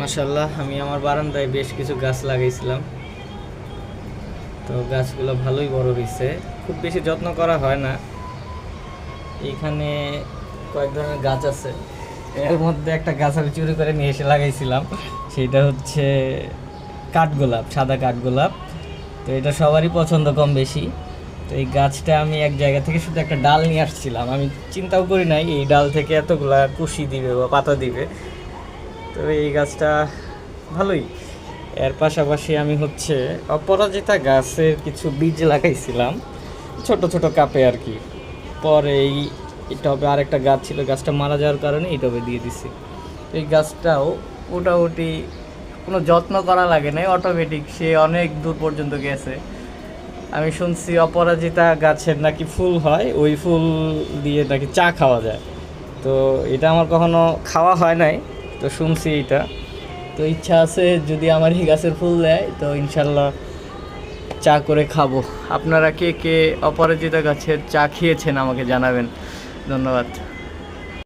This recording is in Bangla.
মাশাল্লাহ আমি আমার বারান্দায় বেশ কিছু গাছ লাগাইছিলাম। তো গাছগুলো ভালোই বড় হয়েছে খুব বেশি যত্ন করা হয় না। এইখানে কয়েক ধরনের গাছ আছে। এর মধ্যে একটা গাছ আমি চুরি করে নিয়ে এসে লাগাইছিলাম। সেটা হচ্ছে কাঠগোলাপ, সাদা কাঠগোলাপ। তো এটা সবারই পছন্দ কম বেশি। তো এই গাছটা আমি এক জায়গা থেকে শুধু একটা ডাল নিয়ে আসছিলাম। আমি চিন্তাও করি নাই, এই ডাল থেকে এতগুলা কুশি দিবে বা পাতা দিবে। তো এই গাছটা ভালোই। এর পাশাপাশি আমি হচ্ছে অপরাজিতা গাছের কিছু বীজ লাগাইছিলাম, ছোট ছোট কাপে আর কি। পরে এই টবে আরেকটা গাছ ছিল, গাছটা মারা যাওয়ার কারণে এই টবে দিয়ে দিছি। এই গাছটাও মোটামুটি কোনো যত্ন করা লাগে নাই অটোমেটিক সে অনেক দূর পর্যন্ত গেছে। আমি শুনছি অপরাজিতা গাছের নাকি ফুল হয়, ওই ফুল দিয়ে নাকি চা খাওয়া যায়। তো এটা আমার কখনো খাওয়া হয় নাই তো শুনছি এটা। তো ইচ্ছা আছে যদি আমার এই গাছের ফুল দেয়, তো ইনশাল্লাহ চা করে খাব। আপনারা কে কে অপরাজিতা গাছের চা খেয়েছেন আমাকে জানাবেন। ধন্যবাদ।